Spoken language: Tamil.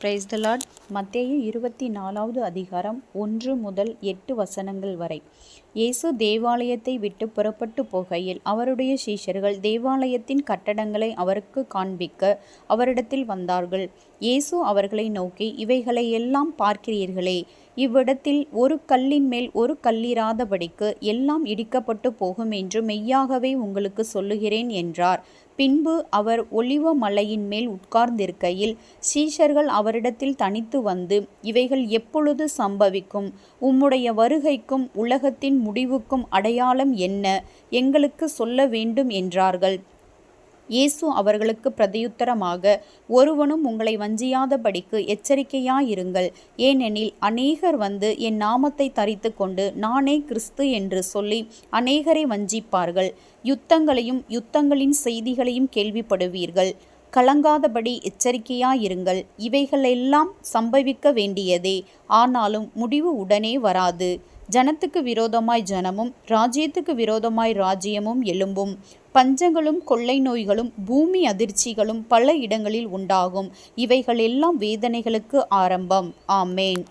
பிரைஸ் த லார்ட் மத்தேயு இருபத்தி நாலாவது அதிகாரம் ஒன்று முதல் எட்டு வசனங்கள் வரை. இயேசு தேவாலயத்தை விட்டு புறப்பட்டு போகையில் அவருடைய சீஷர்கள் தேவாலயத்தின் கட்டடங்களை அவருக்கு காண்பிக்க அவரிடத்தில் வந்தார்கள். இயேசு அவர்களை நோக்கி இவைகளை எல்லாம் பார்க்கிறீர்களே இவ்விடத்தில் ஒரு கல்லின் மேல் ஒரு கல்லிராதபடிக்கு எல்லாம் இடிக்கப்பட்டு போகும் என்று மெய்யாகவே உங்களுக்கு சொல்லுகிறேன் என்றார். பின்பு அவர் ஒளிவ மலையின் மேல் உட்கார்ந்திருக்கையில் சீஷர்கள் அவரிடத்தில் தனித்து வந்து இவைகள் எப்பொழுது சம்பவிக்கும்? உம்முடைய வருகைக்கும் உலகத்தின் முடிவுக்கும் அடையாளம் என்ன? எங்களுக்கு சொல்ல வேண்டும் என்றார்கள். இயேசு அவர்களுக்கு பிரதியுத்தரமாக ஒருவனும் உங்களை வஞ்சியாதபடிக்கு எச்சரிக்கையாயிருங்கள். ஏனெனில் அநேகர் வந்து என் நாமத்தை தரித்து கொண்டு நானே கிறிஸ்து என்று சொல்லி அநேகரை வஞ்சிப்பார்கள். யுத்தங்களையும் யுத்தங்களின் செய்திகளையும் கேள்விப்படுவீர்கள். கலங்காதபடி எச்சரிக்கையாயிருங்கள். இவைகளெல்லாம் சம்பவிக்க வேண்டியதே. ஆனாலும் முடிவு உடனே வராது. ஜனத்துக்கு விரோதமாய் ஜனமும் ராஜ்யத்துக்கு விரோதமாய் ராஜ்யமும் எழும்பும். பஞ்சங்களும் கொள்ளை நோய்களும் பூமி அதிர்ச்சிகளும் பல இடங்களில் உண்டாகும். இவைகளெல்லாம் வேதனைகளுக்கு ஆரம்பம். ஆமேன்.